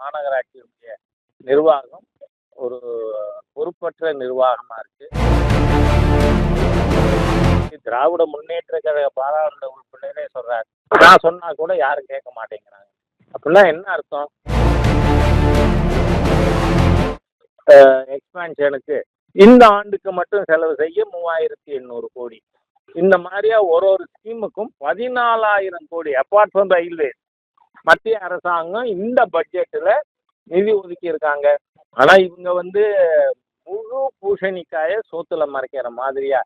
மாநகராட்சியுடைய நிர்வாகம் ஒரு பொறுப்பற்ற நிர்வாகமா இருக்கு. திராவிட முன்னேற்ற கழக பாராளுமன்ற உறுப்பினரே சொல்கிறார் நான் சொன்னா கூட யாரும் கேட்க மாட்டேங்கிறாங்க. அப்படிலாம் என்ன அர்த்தம்? எக்ஸ்பான்ஷனுக்கு இந்த ஆண்டுக்கு மட்டும் செலவு செய்ய மூவாயிரத்தி எண்ணூறு கோடி. இந்த மாதிரியா ஒரு ஒரு ஸ்கீமுக்கும் பதினாலாயிரம் கோடி அப்பார்ட் ஃப்ரம் ரயில்வேஸ் மத்திய அரசாங்கம் இந்த பட்ஜெட்டில் நிதி ஒதுக்கி இருக்காங்க இவங்க வந்து முழு பூசணிக்காய சோத்துல மறைக்கிற மாதிரியா?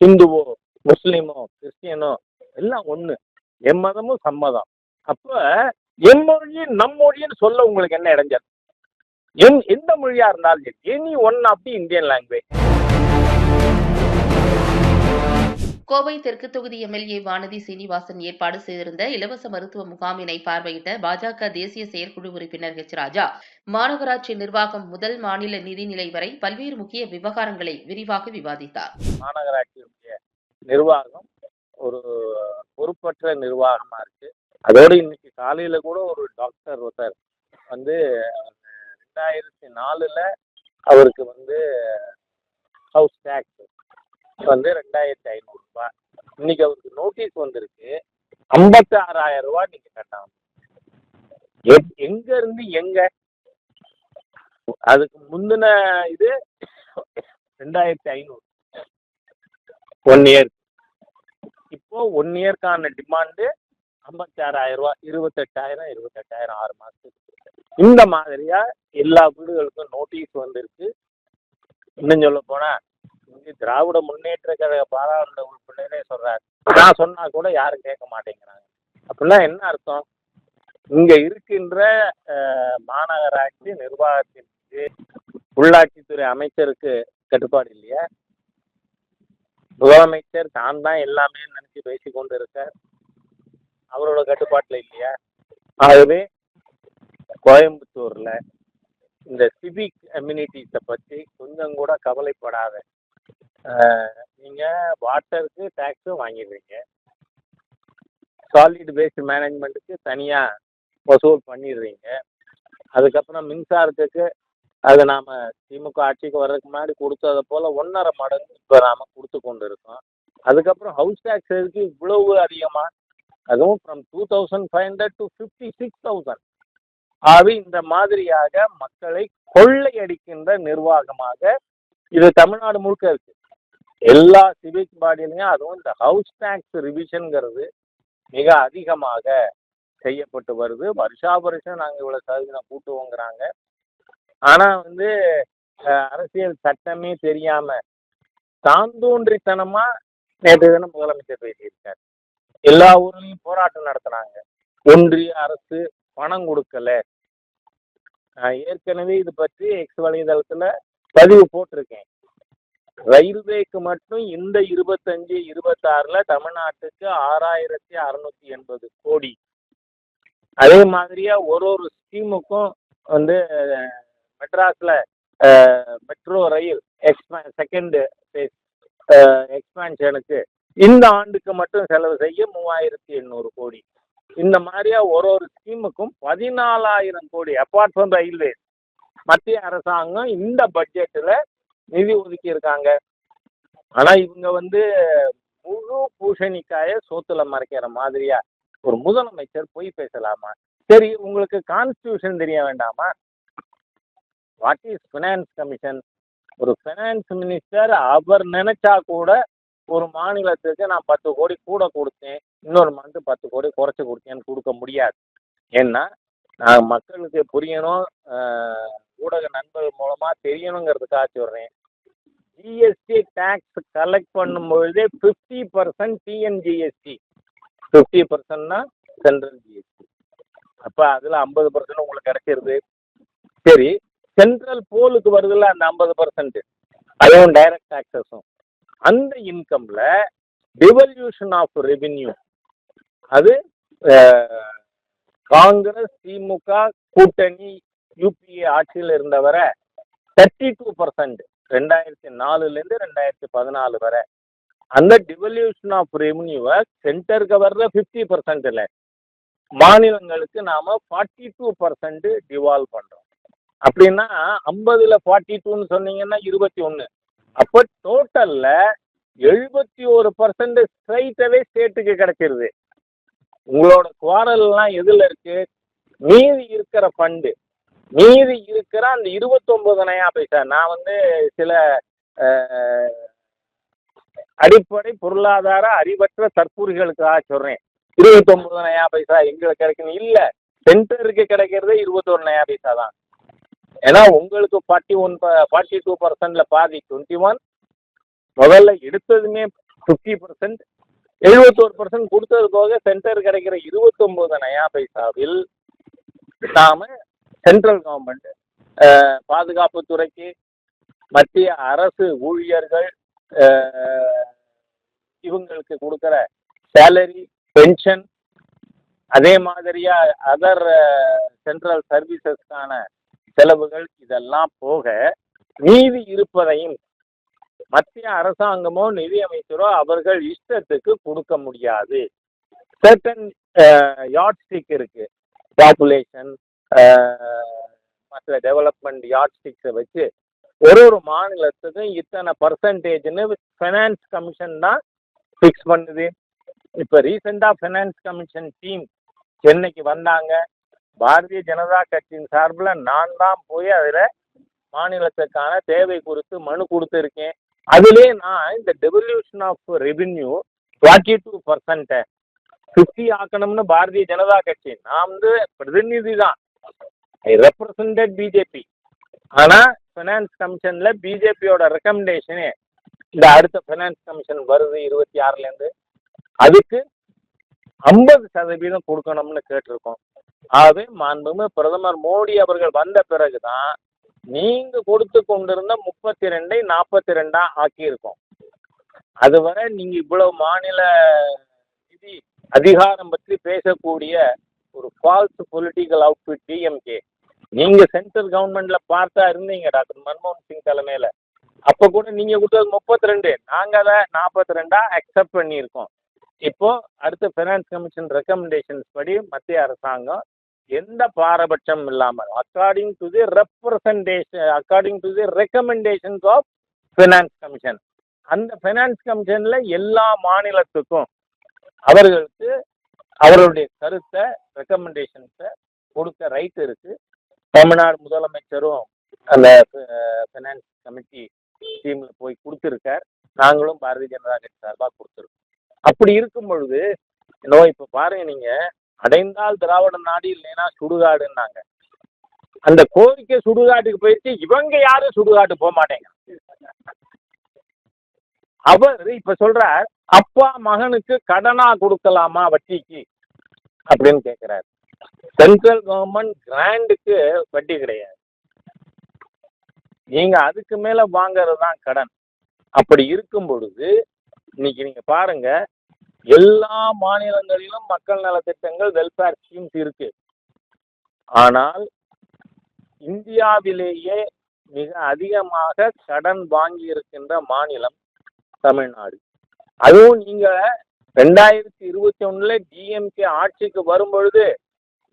ஹிந்துவோ முஸ்லீமோ கிறிஸ்டியனோ எல்லாம் ஒண்ணு. எம் மதமும் சம்மதம் அப்ப என் மொழி நம் மொழின்னு சொல்ல உங்களுக்கு என்ன இடைஞ்சல்? என் எந்த மொழியா இருந்தாலும் சரி any one of the Indian language Kovai தெற்கு தொகுதி எம்எல்ஏ வானதி சீனிவாசன் ஏற்பாடு செய்திருந்த இலவச மருத்துவ முகாமினை பார்வையிட்ட பாஜக தேசிய செயற்குழு உறுப்பினர் ஹெச் ராஜா மாநகராட்சி நிர்வாகம் முதல் மாநில நிதிநிலை வரை பல்வேறு முக்கிய விவகாரங்களை விரிவாக விவாதித்தார். மாநகராட்சியினுடைய நிர்வாகம் ஒரு பொறுப்பற்ற நிர்வாகமா இருக்கு. அதோட இன்னைக்கு காலையில கூட ஒரு டாக்டர் ஒருத்தர் வந்து ரெண்டாயிரத்தி நாலுல அவருக்கு வந்து ஹவுஸ் டேக்ஸ் வந்து ரெண்டாயிரத்தி ஐநூறுரூபா இன்னைக்கு அவருக்கு நோட்டீஸ் வந்திருக்கு. ஐம்பத்தி ஆறாயிரம் ரூபாய் நீங்க கட்டணும். எங்க இருந்து எங்க? அதுக்கு முந்தின இது ரெண்டாயிரத்தி ஐநூறு. ஒன் இயர் இப்போ ஒன் இயர்க்கான டிமாண்டு ஐம்பத்தி ஆறாயிரம் இருபத்தெட்டாயிரம் இருபத்தெட்டாயிரம் ஆறு மாசத்துக்கு. இந்த மாதிரியா எல்லா வீடுகளுக்கும் நோட்டீஸ் வந்திருக்கு. இன்னும் சொல்ல போனா திராவிட முன்னேற்ற கழக பாராளுமன்ற உறுப்பினரே சொல்றாரு. நான் சொன்னா கூட யாரும் கேட்க மாட்டேங்கிறாங்க. அப்படின்னா என்ன அர்த்தம்? இங்க இருக்கின்ற மாநகராட்சி நிர்வாகத்திற்கு உள்ளாட்சித்துறை அமைச்சருக்கு கட்டுப்பாடு இல்லையா? முதலமைச்சர் தான் தான் எல்லாமே நினைச்சு பேசி கொண்டு இருக்கார் அவரோட கட்டுப்பாட்டுல இல்லையா? ஆகவே கோயம்புத்தூர்ல இந்த சிவிக் அம்யூனிட்டிஸை பற்றி கொஞ்சம் கூட கவலைப்படாத நீங்கள் நீங்க வாட்டருக்கு டேக்ஸும் வாங்கிடுறீங்க. சாலிட் வேஸ்ட் மேனேஜ்மெண்ட்டுக்கு தனியாக வசூல் பண்ணிடுறீங்க. அதுக்கப்புறம் மின்சாரத்துக்கு அது நாம் திமுக ஆட்சிக்கு வர்றதுக்கு முன்னாடி கொடுத்தது போல் ஒன்றரை மடங்கு இப்போ நாம் கொடுத்து கொண்டு இருக்கோம் அதுக்கப்புறம் ஹவுஸ் டேக்ஸ் எதுக்கு இவ்வளவு அதிகமாக அதுவும் from two thousand five hundred to fifty six thousand ஆகவே இந்த மாதிரியாக மக்களை கொள்ளையடிக்கின்ற நிர்வாகமாக இது தமிழ்நாடு முழுக்க இருக்கு. எல்லா சிவிக் பாடியிலையும் அதுவும் இந்த ஹவுஸ் டேக்ஸ் ரிவிஷனுங்கிறது மிக அதிகமாக செய்யப்பட்டு வருது. வருஷா வருஷம் நாங்கள் இவ்வளோ சதவீதம் கூட்டுவோங்கிறாங்க. ஆனால் வந்து அரசியல் சட்டமே தெரியாம தாந்தோன்றித்தனமா நேற்று தினம் முதலமைச்சர் பேசியிருக்காரு. எல்லா ஊர்லயும் போராட்டம் நடத்துனாங்க. ஒன்றிய அரசு பணம் கொடுக்கல. ஏற்கனவே இது பற்றி எக்ஸ் வலைதளத்துல பதிவு போட்டிருக்கேன். ரயில்வேக்கு மட்டும் இந்த இருபத்தஞ்சு இருபத்தாறுல தமிழ்நாட்டுக்கு ஆறாயிரத்தி அறுநூத்தி எண்பது கோடி. அதே மாதிரியா ஒரு ஒரு ஸ்கீமுக்கும் வந்து மெட்ராஸில் மெட்ராஸ்ல மெட்ரோ ரயில் எக்ஸ்பா செகண்ட் எக்ஸ்பான்ஷனுக்கு இந்த ஆண்டுக்கு மட்டும் செலவு செய்ய மூவாயிரத்தி எண்ணூறு கோடி. இந்த மாதிரியா ஒரு ஒரு ஸ்கீமுக்கும் பதினாலாயிரம் கோடி அப்பார்ட் ஃப்ரம் ரயில்வே மத்திய அரசாங்கம் இந்த பட்ஜெட்டில் நிதி ஒதுக்கி இருக்காங்க ஆனா இவங்க வந்து முழு பூசணிக்காய சோத்துல மறைக்கிற மாதிரியா? ஒரு முதலமைச்சர் பொய் பேசலாமா? சரி உங்களுக்கு கான்ஸ்டியூஷன் தெரிய வேண்டாமா? வாட் இஸ் ஃபினான்ஸ் கமிஷன் ஒரு ஃபினான்ஸ் மினிஸ்டர் அவர் நினைச்சா கூட ஒரு மாநிலத்துக்கு நான் பத்து கோடி கூட கொடுத்தேன். இன்னொரு மந்த் பத்து கோடி குறைச்சி கொடுத்தேன்னு கொடுக்க முடியாது. ஏன்னா நான் மக்களுக்கு புரியணும் ஊடக நண்பர்கள் மூலமா தெரியணுங்கிறதுக்காக சொல்றேன். ஜிஎஸ்டி டேக்ஸ் கலெக்ட் பண்ணும்பொழுதே ஃபிஃப்டி பர்சன்ட் டிஎன்ஜிஎஸ்டி ஃபிஃப்டி பர்சன்ட்னா சென்ட்ரல் ஜிஎஸ்டி அப்போ அதில் ஐம்பது பர்சன்ட் உங்களுக்கு கிடைச்சிருது சரி சென்ட்ரல் போலுக்கு வருதுல்ல அந்த ஐம்பது பர்சன்ட் அதுவும் டைரக்ட் டாக்ஸஸும் அந்த இன்கம்ல டிவல்யூஷன் ஆஃப் ரெவின்யூ அது காங்கிரஸ் திமுக கூட்டணி யூபிஏ ஆட்சியில் இருந்தவரை தேர்ட்டி டூ பர்சன்ட் ரெண்டாயிரத்தி நாலுலேருந்து ரெண்டாயிரத்தி பதினாலு வரை. அந்த டிவல்யூஷன் ஆஃப் ரெவன்யூவை சென்டருக்கு வர்ற ஃபிஃப்டி பர்சன்ட் மாநிலங்களுக்கு நாம ஃபார்ட்டி டூ பர்சன்ட் டிவால்வ் பண்றோம். அப்படின்னா ஐம்பதுல ஃபார்ட்டி டூன்னு சொன்னீங்கன்னா இருபத்தி ஒன்று அப்போ டோட்டல்ல எழுபத்தி ஒரு பர்சன்ட் ஸ்ட்ரைட்டாகவே ஸ்டேட்டுக்கு கிடைச்சிருது. உங்களோட குவாரல்லாம் எதுல இருக்கு? மீதி இருக்கிற ஃபண்டு மீதி இருக்கிற அந்த இருபத்தொன்பது பைசா நான் வந்து சில அடிப்படை பொருளாதார அறிவற்ற தற்கூறிகளுக்காக சொல்றேன். இருபத்தொன்பது பைசா எங்களுக்கு கிடைக்கணும் இல்ல. சென்டருக்கு கிடைக்கிறதே இருபத்தொன்னாயிரம் நயா பைசா தான். ஏன்னா உங்களுக்கு ஃபார்ட்டி ஒன் ஃபார்ட்டி டூ பர்சன்ட்ல பாதி டுவெண்ட்டி ஒன் முதல்ல எடுத்ததுமே ஃபிஃப்டி பர்சன்ட் எழுபத்தோரு பர்சன்ட் கொடுத்தது போக சென்டர் கிடைக்கிற இருபத்தொன்பது நயா பைசாவில் நாம சென்ட்ரல் கவர்மெண்ட் பாதுகாப்புத்துறைக்கு மத்திய அரசு ஊழியர்கள் இவங்களுக்கு கொடுக்குற சேலரி பென்ஷன் அதே மாதிரியா அதர் சென்ட்ரல் சர்வீசஸ்க்கான செலவுகள் இதெல்லாம் போக மீதி இருப்பதையும் மத்திய அரசாங்கமோ நிதியமைச்சரோ அவர்கள் இஷ்டத்துக்கு கொடுக்க முடியாது. சர்டன் யாட்ஸ்டிக் இருக்கு. பாப்புலேஷன் மற்ற டெவலப்மெண்ட் யார்ட் ஸ்டிக்ஸை வச்சு ஒரு ஒரு மாநிலத்துக்கும் இத்தனை பர்சன்டேஜ்னு ஃபினான்ஸ் கமிஷன் தான் ஃபிக்ஸ் பண்ணுது. இப்போ ரீசெண்டாக ஃபினான்ஸ் கமிஷன் டீம் சென்னைக்கு வந்தாங்க. பாரதிய ஜனதா கட்சியின் சார்பில் நான் தான் போய் அதில் மாநிலத்துக்கான தேவை குறித்து மனு கொடுத்துருக்கேன். அதிலே நான் இந்த devolution of revenue forty two பர்சன்ட்டை fifty ஆக்கணும்னு பாரதிய ஜனதா கட்சி நான் வந்து பிரதிநிதி தான் ஐ ரெப்ரசன்டட் பிஜேபி ஆனால் ஃபினான்ஸ் கமிஷனில் பிஜேபியோட ரெக்கமெண்டேஷனே இந்த அடுத்த ஃபினான்ஸ் கமிஷன் வருது இருபத்தி ஆறுலேருந்து அதுக்கு ஐம்பது சதவீதம் கொடுக்கணும்னு கேட்டிருக்கோம். ஆகவே மாண்புமிகு பிரதமர் மோடி அவர்கள் வந்த பிறகுதான் நீங்க கொடுத்து கொண்டிருந்த முப்பத்தி ரெண்டை நாற்பத்தி ரெண்டா ஆக்கியிருக்கோம். அதுவரை நீங்க இவ்வளவு மாநில நிதி அதிகாரம் பற்றி பேசக்கூடிய ஒரு ஃபால்ஸ் பொலிட்டிக்கல் அவுட்ஃபிட் டிஎம்கே நீங்க சென்ட்ரல் கவர்மெண்ட்ல பார்த்தா இருந்தீங்க டாக்டர் மன்மோகன் சிங் தலைமையில. அப்ப கூட நீங்க கொடுத்தது முப்பத்தி ரெண்டு நாங்க அதை நாற்பத்தி ரெண்டா அக்செப்ட் பண்ணியிருக்கோம். இப்போ அடுத்த ஃபைனான்ஸ் கமிஷன் ரெக்கமெண்டேஷன்ஸ் படி மத்திய அரசாங்கம் எந்த பாரபட்சம் இல்லாமல் according to the representation according to the recommendations of finance commission அந்த ஃபைனான்ஸ் கமிஷன்ல எல்லா மாநிலத்துக்கும் அவர்களுக்கு அவர்களுடைய கருத்தை ரெக்கமெண்டேஷன்ஸை கொடுக்க ரைட் இருக்கு. தமிழ்நாடு முதலமைச்சரும் அந்த ஃபினான்ஸ் கமிட்டி டீம்ல போய் கொடுத்துருக்கார். நாங்களும் பாரதிய ஜனதா கட்சி சார்பாக கொடுத்துருக்கோம். அப்படி இருக்கும் பொழுது இன்னோ இப்போ பாருங்க நீங்க அடைந்தால் திராவிட நாடு இல்லைன்னா சுடுகாடுன்னாங்க. அந்த கோரிக்கை சுடுகாட்டுக்கு போயிட்டு இவங்க யாரும் சுடுகாட்டு போக மாட்டேங்க. அவர் இப்ப சொல்றார் அப்பா மகனுக்கு கடனா கொடுக்கலாமா வட்டிக்கு? அப்படின்னு கேட்குறாரு சென்ட்ரல் கவர்மெண்ட் கிராண்டுக்கு வட்டி கிடையாது. நீங்க அதுக்கு மேல வாங்கிறது தான் கடன். அப்படி இருக்கும் பொழுது இன்னைக்கு நீங்க பாருங்க எல்லா மாநிலங்களிலும் மக்கள் நலத்திட்டங்கள் வெல்ஃபேர் ஸ்கீம்ஸ் இருக்கு. ஆனால் இந்தியாவிலேயே மிக அதிகமாக கடன் வாங்கி இருக்கின்ற மாநிலம் தமிழ்நாடு. அதுவும் நீங்க ரெண்டாயிரத்தி இருபத்தி ஒண்ணுல டிஎம்கே ஆட்சிக்கு வரும்பொழுது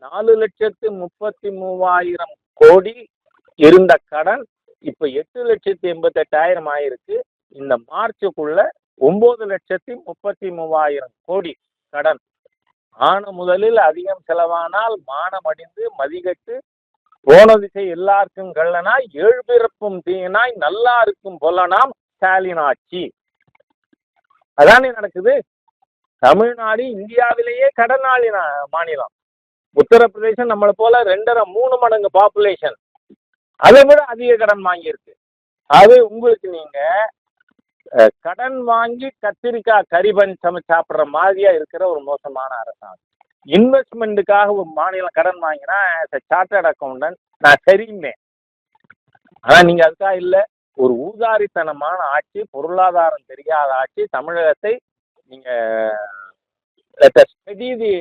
நாலு லட்சத்து முப்பத்தி மூவாயிரம் கோடி இருந்த கடன் இப்ப எட்டு லட்சத்தி எண்பத்தெட்டாயிரம் ஆயிருக்கு. இந்த மார்ச்சுக்குள்ள ஒன்பது லட்சத்தி முப்பத்தி மூவாயிரம் கோடி கடன். ஆன முதலில் அதிகம் செலவானால் மானம் அடிந்து மதிகட்டு. போன திசை எல்லாருக்கும் கள்ளனாய் ஏழு பிறப்பும் தீயனாய் நல்லா இருக்கும் பொல்லனாம் ஸ்டாலின் ஆட்சி. அதானே நடக்குது? தமிழ்நாடு இந்தியாவிலேயே கடனாளி மாநிலம். உத்தரப்பிரதேசம் நம்மளை போல ரெண்டரை மூணு மடங்கு பாப்புலேஷன் அதை விட அதிக கடன் வாங்கியிருக்கு. அது உங்களுக்கு நீங்க கடன் வாங்கி கத்திரிக்காய் கறிபன் சமைச்சு சாப்பிட்ற மாதிரியா இருக்கிற ஒரு மோசமான அரசாங்கம். இன்வெஸ்ட்மெண்ட்டுக்காக ஒரு மாநிலம் கடன் வாங்கினா சார்ட்டர்ட் அக்கௌண்டன்ட் நான் சரின்னேன் ஆனா நீங்க அதுக்காக இல்லை. ஒரு ஊதாரித்தனமான ஆட்சி பொருளாதாரம் தெரியாத ஆட்சி தமிழகத்தை நீங்க study the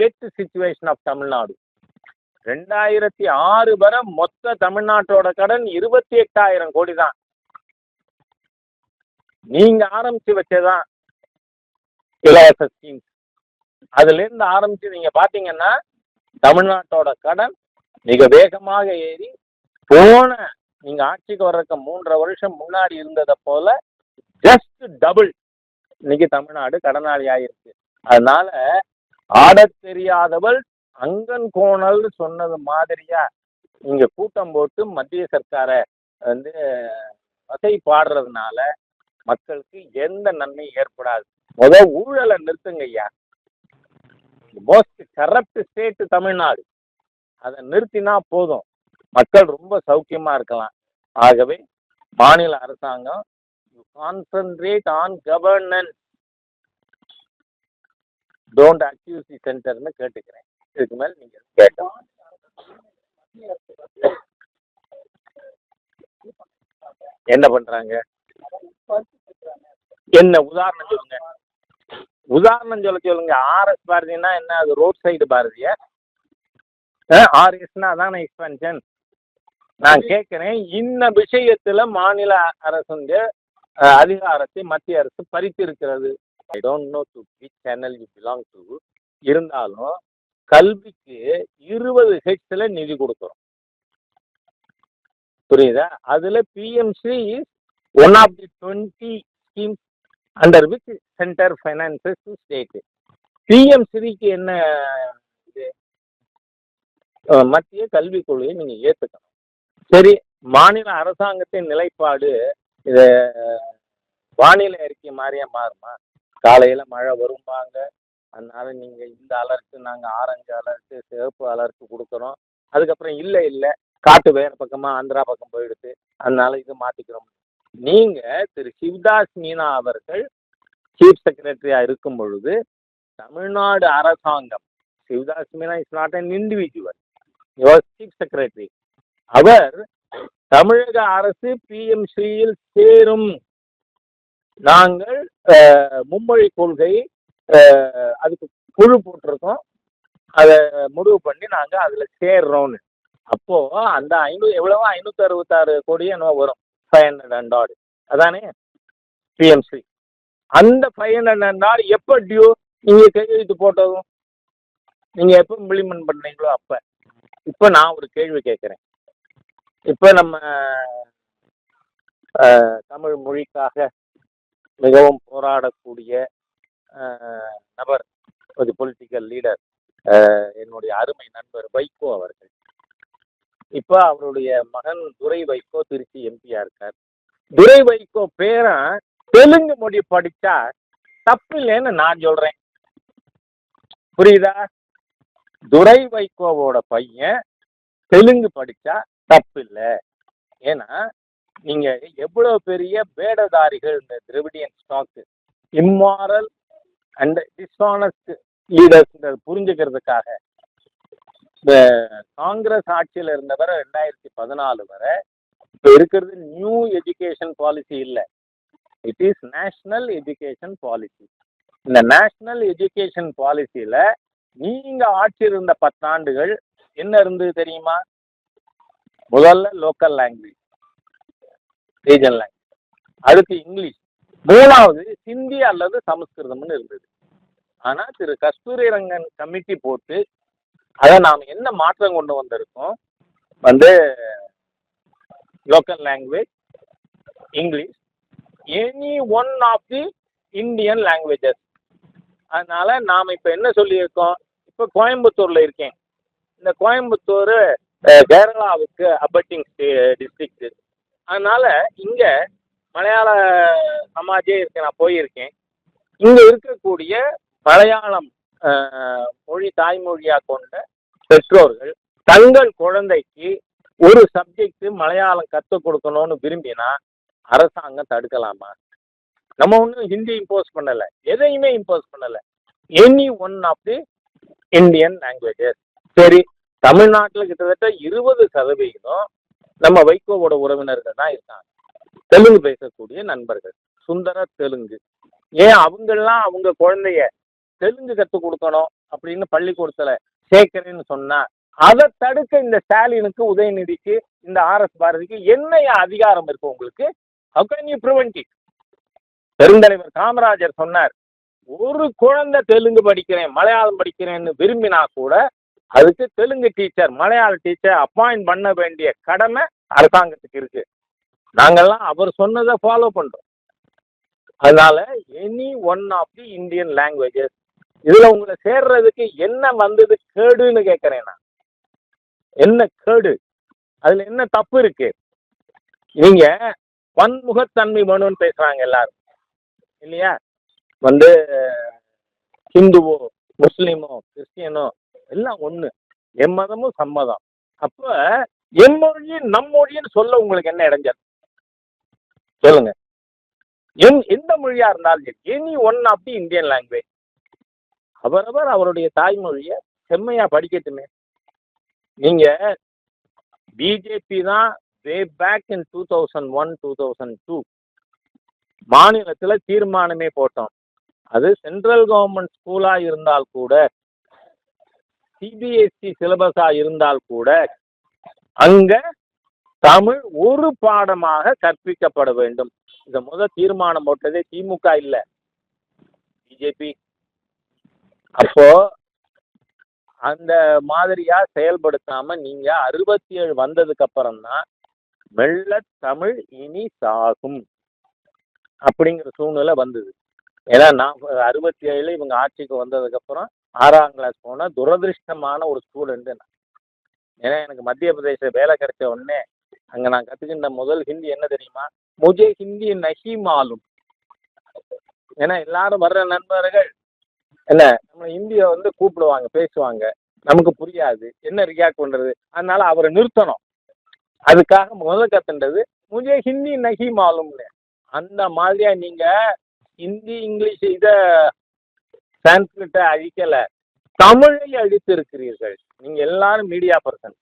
dead situation of Tamil Nadu ரெண்டாயிரத்தி ஆறு வரை மொத்த தமிழ்நாட்டோட கடன் இருபத்தி எட்டாயிரம் கோடி தான் நீங்க ஆரம்பிச்சு வச்சதான் இலவச ஸ்கீம் அதுல இருந்து ஆரம்பிச்சு நீங்க பாத்தீங்கன்னா தமிழ்நாட்டோட கடன் மிக வேகமாக ஏறி போன நீங்க ஆட்சிக்கு வர்றதுக்கு மூன்றரை வருஷம் முன்னாடி இருந்ததை போல ஜஸ்ட் டபுள் இன்னைக்கு தமிழ்நாடு கடனாளி ஆயிருக்கு. அதனால ஆட தெரியாதவள் அங்கன் கோணல்னு சொன்னது மாதிரியா? இங்க கூட்டம் போட்டு மத்திய சர்க்காரை வந்து வசை பாடுறதுனால மக்களுக்கு எந்த நன்மையும் ஏற்படாது. முதல் ஊழலை நிறுத்துங்க ஐயா. Most corrupt state Tamil Nadu. அதை நிறுத்தினா போதும். மக்கள் ரொம்ப சௌக்கியமா இருக்கலாம். ஆகவே மாநில அரசாங்கம் concentrate on governance don't accuse the சென்டர்னு கேட்டுக்கிறேன். இதுக்கு மேல நீங்க கேட்டோம் என்ன பண்றாங்க? என்ன உதாரணம் சொல்லுங்க. உதாரணம் சொல்ல சொல்லுங்க. ஆர்எஸ் பாரதினா என்ன? அது ரோட் சைடு பாரதியா ஆர்எஸ்னா அதான எக்ஸ்பென்ஷன் நான் கேட்கிறேன் இந்த விஷயத்துல மாநில அரசுங்க அதிகாரத்தை மத்திய அரசு பறித்திருக்கிறது. I don't know to which channel you belong to இருந்தாலும் கல்விக்கு இருபது ஹெச்ல நிதி கொடுக்குறோம். புரியுதா? அதுல PMC is one of the twenty schemes under which centre finances to state PM ஸ்ரீக்கு என்ன மத்திய கல்விக் கொள்கையை நீங்க ஏத்துக்கணும். சரி மாநில அரசாங்கத்தின் நிலைப்பாடு இது வானிலை அறிக்கை மாதிரியே மாறுமா? காலையில மழை வரும்பாங்க. அதனால நீங்க இந்த அலர்ட் நாங்க ஆரஞ்சு அலர்ட் சிவப்பு அலர்ட் கொடுக்குறோம். அதுக்கப்புறம் இல்ல இல்ல. காட்டு வேறு பக்கமா ஆந்திரா பக்கம் போயிடுது அதனால இது மாத்திக்கிறோம். நீங்க திரு சிவதாஸ் மீனா அவர்கள் சீஃப் செக்ரட்டரியா இருக்கும் பொழுது தமிழ்நாடு அரசாங்கம் Sivadas Meena is not an individual your chief secretary அவர் தமிழக அரசு பிஎம்சியில் சேரும். நாங்கள் மும்மொழி கொள்கை அதுக்கு குழு போட்டிருக்கோம். அதை முடிவு பண்ணி நாங்கள் அதில் சேர்றோம்னு. அப்போ அந்த ஐநூறு எவ்வளவோ ஐநூத்தி அறுபத்தாறு கோடி என்ன வரும். ஃபைவ் ஹண்ட்ரட் அண்ட் ஆடு அதானே? பிஎம்சி அந்த ஃபைவ் ஹண்ட்ரட் அண்ட் ஆடு எப்போ டியூ நீங்கள் கையெழுத்து போட்டதும். நீங்கள் எப்போ இம்ப்ளிமெண்ட் பண்ணீங்களோ அப்போ. இப்போ நான் ஒரு கேள்வி கேட்குறேன். இப்போ நம்ம தமிழ் மொழிக்காக மிகவும் போராடக்கூடிய நபர் ஒரு பொலிட்டிக்கல் லீடர் என்னுடைய அருமை நண்பர் வைகோ அவர்கள். இப்போ அவருடைய மகன் துரை வைகோ திருச்சி எம்பியா இருக்கார். துரை வைகோ பேரன் தெலுங்கு மொழி படித்தா தப்பு இல்லைன்னு நான் சொல்றேன். புரியுதா? துரை வைகோவோட பையன் தெலுங்கு படித்தா தப்பு இல்லை ஏன்னா நீங்க எவ்வளவு பெரிய வேடதாரிகள் இந்த Dravidian stock immoral and dishonest leaders புரிஞ்சுக்கிறதுக்காக இந்த காங்கிரஸ் ஆட்சியில் இருந்தவரை ரெண்டாயிரத்தி பதினாலு வரை இப்போ இருக்கிறது நியூ எஜுகேஷன் பாலிசி இல்லை. It is national education policy இந்த நேஷனல் எஜுகேஷன் பாலிசியில நீங்க ஆட்சி இருந்த பத்தாண்டுகள் என்ன இருந்தது தெரியுமா? முதல்ல லோக்கல் லாங்குவேஜ் ரீஜன் லாங்குவேஜ் அடுத்து இங்கிலீஷ் மூணாவது ஹிந்தி அல்லது சமஸ்கிருதம்னு இருந்தது. ஆனால் திரு கஸ்தூரி ரங்கன் கமிட்டி போட்டு அதை நாம் என்ன மாற்றம் கொண்டு வந்திருக்கோம்? வந்து local language English any one of the Indian languages அதனால நாம் இப்போ என்ன சொல்லியிருக்கோம்? இப்போ கோயம்புத்தூரில் இருக்கேன். இந்த கோயம்புத்தூர் கேரளாவுக்கு அபட்டிங் டிஸ்ட்ரிக்ட் அதனால இங்க மலையாள சமாஜே இருக்கு நான் போயிருக்கேன். இங்க இருக்கக்கூடிய மலையாளம் மொழி தாய்மொழியா கொண்ட பெற்றோர்கள் தங்கள் குழந்தைக்கு ஒரு சப்ஜெக்ட் மலையாளம் கற்றுக் கொடுக்கணும்னு விரும்பினா அரசாங்கம் தடுக்கலாமா? நம்ம ஒன்றும் ஹிந்தி இம்போஸ் பண்ணல. எதையுமே இம்போஸ் பண்ணல. Any one of the Indian languages சரி தமிழ்நாட்டில் கிட்டத்தட்ட இருபது சதவிகிதம் நம்ம வைகோவோட உறவினர்கள் தான் இருக்காங்க. தெலுங்கு பேசக்கூடிய நண்பர்கள். சுந்தர தெலுங்கு. ஏன் அவங்கெல்லாம் அவங்க குழந்தைய தெலுங்கு கற்றுக் கொடுக்கணும் அப்படின்னு பள்ளிக்கூடத்துல சேர்க்கிறேன்னு சொன்னா அதை தடுக்க இந்த ஸ்டாலினுக்கு உதயநிதிக்கு இந்த ஆர்எஸ் பாரதிக்கு என்ன அதிகாரம் இருக்கு உங்களுக்கு? How can you பெருந்தலைவர் காமராஜர் சொன்னார் ஒரு குழந்தை தெலுங்கு படிக்கிறேன் மலையாளம் படிக்கிறேன்னு விரும்பினா கூட அதுக்கு தெலுங்கு டீச்சர் மலையாள டீச்சர் அப்பாயிண்ட் பண்ண வேண்டிய கடமை அரசாங்கத்துக்கு இருக்கு. நாங்கள்லாம் அவர் சொன்னதை ஃபாலோ பண்றோம். அதனால any one of the Indian languages இதுல உங்களை சேர்றதுக்கு என்ன வந்தது கேடுன்னு கேட்கறேன் நான். என்ன கேடு? அதுல என்ன தப்பு இருக்கு? நீங்க பன்முகத்தன்மை வேணும்னு பேசுறாங்க எல்லாரும். இல்லையா? வந்து ஹிந்துவோ முஸ்லீமோ கிறிஸ்டியனோ எல்லாம் ஒண்ணு. என் மதமும் சம்மதம் அப்ப என் மொழி நம் மொழின்னு சொல்ல உங்களுக்கு என்ன இடைஞ்சல்? சொல்லுங்க. என் எந்த மொழியா இருந்தாலும் சரி any one of the Indian language அவரவர் அவருடைய தாய்மொழியை செம்மையா படிக்கட்டுமே. நீங்க பிஜேபி தான் way back in two thousand one two thousand two மாநிலத்தில் தீர்மானமே போட்டோம். அது சென்ட்ரல் கவர்மெண்ட் ஸ்கூலாக இருந்தால் கூட சிபிஎஸ்சி சிலபஸாக இருந்தால் கூட அங்க தமிழ் ஒரு பாடமாக கற்பிக்கப்பட வேண்டும். இந்த முதல் தீர்மானம் போட்டதே திமுக இல்லை. பிஜேபி அப்போ அந்த மாதிரியா செயல்படுத்தாம நீங்க அறுபத்தி ஏழு வந்ததுக்கு அப்புறம் தான் மெல்ல தமிழ் இனி சாகும் அப்படிங்கிற சூழ்நிலை வந்தது. ஏன்னா நான் அறுபத்தி ஏழுல இவங்க ஆட்சிக்கு வந்ததுக்கு அப்புறம் ஆறாம் கிளாஸ் போனால் துரதிருஷ்டமான ஒரு ஸ்டூடெண்ட்டு நான். ஏன்னா எனக்கு மத்திய பிரதேச வேலை கிடைச்ச உடனே அங்கே நான் கற்றுக்கின்ற முதல் ஹிந்தி என்ன தெரியுமா? முஜே ஹிந்தி நஹி மாலும் ஏன்னா எல்லாரும் வர்ற நண்பர்கள் என்ன நம்ம இந்தியை வந்து கூப்பிடுவாங்க பேசுவாங்க. நமக்கு புரியாது. என்ன ரியாக்ட் பண்ணுறது அதனால அவரை நிறுத்தணும். அதுக்காக முதல் கத்துன்றது முஜே ஹிந்தி நஹி மாலும்னு அந்த மாதிரியா நீங்க ஹிந்தி இங்கிலீஷ் இதை சான்ஸ்கிரிட்டை அழிக்கல. தமிழை அழித்து இருக்கிறீர்கள் நீங்க எல்லாரும் மீடியா பர்சன்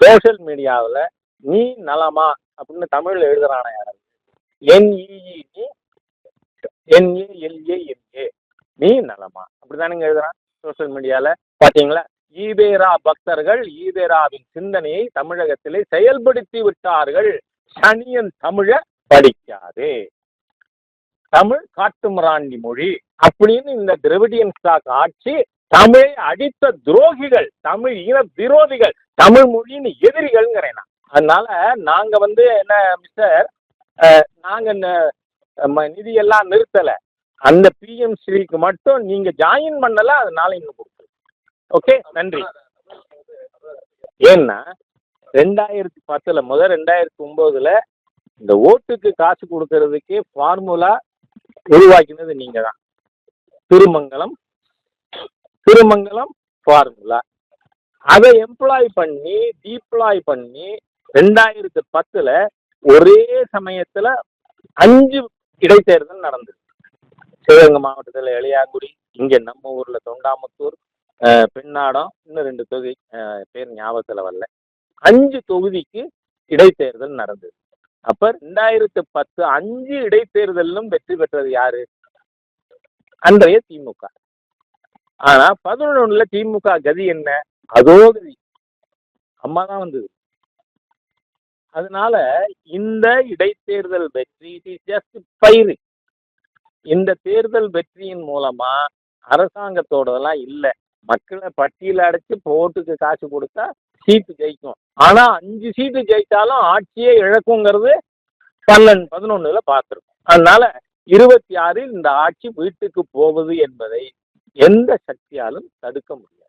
சோஷியல் மீடியாவில் நீ நலமா அப்படின்னு தமிழ்ல எழுதுறான யாரும் என்இஇ என்ஏஎல்ஏஎம்ஏ நீ நலமா. அப்படிதானுங்க எழுதுறான் சோஷியல் மீடியால பாத்தீங்களா? ஈவேரா பக்தர்கள் ஈவேராவின் சிந்தனையை தமிழகத்திலே செயல்படுத்தி விட்டார்கள். சனியன் தமிழ படிக்காதே. தமிழ் காட்டுமிராண்டி மொழி அப்படின்னு இந்த திரவிடியன் ஸ்டாக் ஆட்சி தமிழை அடித்த துரோகிகள் தமிழ் இன விரோதிகள் தமிழ் மொழின்னு எதிரிகள்ங்கிறேன் நான். அதனால நாங்க வந்து என்ன மிஸ்டர் நாங்க நிதியெல்லாம் நிறுத்தல. அந்த பிஎம் ஸ்ரீக்கு மட்டும் நீங்க ஜாயின் பண்ணல அதனால இங்க கொடுக்கல. ஓகே நன்றி. ஏன்னா ரெண்டாயிரத்தி பத்துல முதல் ரெண்டாயிரத்தி ஒன்பதுல இந்த ஓட்டுக்கு காசு கொடுக்கறதுக்கு ஃபார்முலா உருவாக்கினது நீங்க தான் திருமங்கலம் திருமங்கலம் ஃபார்முலா அதை எம்ப்ளாய் பண்ணி டீப்ளாய் பண்ணி ரெண்டாயிரத்து பத்துல ஒரே சமயத்துல அஞ்சு இடைத்தேர்தல் நடந்தது. சிவகங்கை மாவட்டத்தில் எளியாங்குடி இங்க நம்ம ஊர்ல தொண்டாமுத்தூர் பெண்ணாடம் இன்னும் ரெண்டு தொகுதி பேர் ஞாபகத்துல வரல. அஞ்சு தொகுதிக்கு இடைத்தேர்தல் நடந்தது. அப்ப ரெண்டாயிரத்து பத்து அஞ்சு இடைத்தேர்தலிலும் வெற்றி பெற்றது யாரு? அன்றைய திமுக. ஆனா பதினொன்னுல திமுக கதி என்ன? அதோ கதி. அம்மா தான் வந்தது. அதனால இந்த இடைத்தேர்தல் வெற்றி ஜஸ்ட் பயிறு இந்த தேர்தல் வெற்றியின் மூலமா அரசாங்கத்தோடதெல்லாம் இல்லை. மக்களை பட்டியல் அடைச்சு போட்டுக்கு காசு கொடுத்தா சீட்டு ஜெயிக்கும். ஆனா அஞ்சு சீட்டு ஜெயித்தாலும் ஆட்சியே இழக்குங்கிறது பன்னெண்டு பதினொன்னுல பார்த்துருக்கோம். அதனால இருபத்தி ஆறில் இந்த ஆட்சி வீட்டுக்கு போவது என்பதை எந்த சக்தியாலும் தடுக்க முடியும்